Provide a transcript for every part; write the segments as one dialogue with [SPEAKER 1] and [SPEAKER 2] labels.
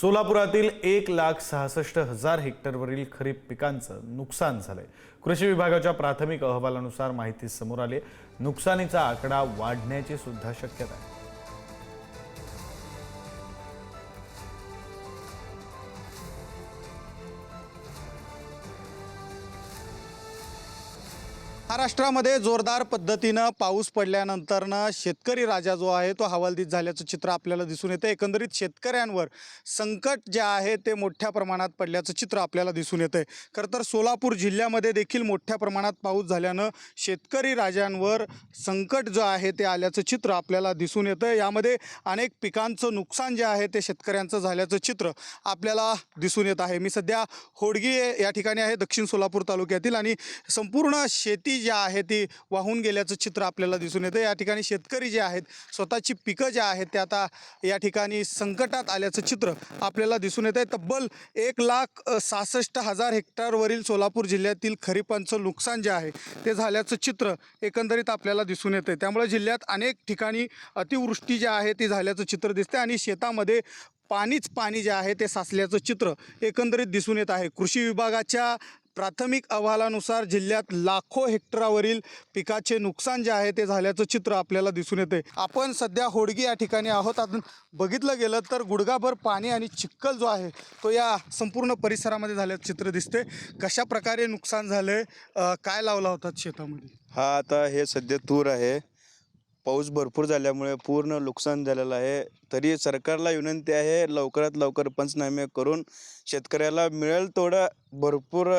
[SPEAKER 1] सोलापुरातील एक लाख सहासष्ट हजार हेक्टरवरील खरीप पिकांचं नुकसान झालंय. कृषी विभागाच्या प्राथमिक अहवालानुसार माहिती समोर आली नुकसानीचा आकडा वाढण्याची सुद्धा शक्यता आहे.
[SPEAKER 2] महाराष्ट्रामध्ये जोरदार पद्धतीनं पाऊस पडल्यानंतरनं शेतकरी राजा जो आहे तो हवालदित झाल्याचं चित्र आपल्याला दिसून येतं. एकंदरीत शेतकऱ्यांवर संकट जे आहे ते मोठ्या प्रमाणात पडल्याचं चित्र आपल्याला दिसून येतं आहे खरं तर सोलापूर जिल्ह्यामध्ये देखील मोठ्या प्रमाणात पाऊस झाल्यानं शेतकरी राजांवर संकट जो आहे ते आल्याचं चित्र आपल्याला दिसून येतं यामध्ये अनेक पिकांचं नुकसान जे आहे ते शेतकऱ्यांचं झाल्याचं चित्र आपल्याला दिसून येत आहे. मी सध्या होडगी या ठिकाणी आहे दक्षिण सोलापूर तालुक्यातील आणि संपूर्ण शेती जी आहे ती वाहून गेल्याचं चित्र आपल्याला दिसून येतं. या ठिकाणी शेतकरी जे आहेत स्वतःची पिकं जे आहेत ते आता या ठिकाणी संकटात आल्याचं चित्र आपल्याला दिसून येतं आहे तब्बल एक लाख सहासष्ट हजार हेक्टरवरील सोलापूर जिल्ह्यातील खरीपांचं नुकसान जे आहे ते झाल्याचं चित्र एकंदरीत आपल्याला दिसून येतं आहे त्यामुळे जिल्ह्यात अनेक ठिकाणी अतिवृष्टी जी आहे ती झाल्याचं चित्र दिसते आणि शेतामध्ये पाणीच पाणी जे आहे ते साचल्याचं चित्र एकंदरीत दिसून येत आहे. कृषी विभागाच्या प्राथमिक अहवालानुसार जिल्ह्यात लाखो हेक्टरावरील पिकाचे नुकसान जे आहे ते झाल्याचं चित्र आपल्याला दिसून येते आपण सध्या होडगी या ठिकाणी आहोत. अजून बघितलं गेलं तर गुडघाभर पाणी आणि चिक्कल जो आहे तो या संपूर्ण परिसरामध्ये झाल्याचं चित्र दिसते कशा प्रकारे नुकसान झालं काय लावला होता शेतामध्ये?
[SPEAKER 3] हा आता हे सध्या तूर आहे. पाऊस भरपूर झाल्यामुळे पूर्ण नुकसान झालेलं आहे. तरी सरकारला विनंती आहे लवकरात लवकर पंचनामे करून शेतकऱ्याला मिळेल तेवढं भरपूर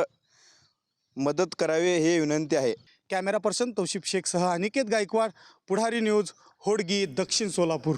[SPEAKER 3] मदत करावी हे विनंती आहे.
[SPEAKER 2] कॅमेरा पर्सन तौशिफ शेखसह अनिकेत गायकवाड पुढारी न्यूज होडगी दक्षिण सोलापूर.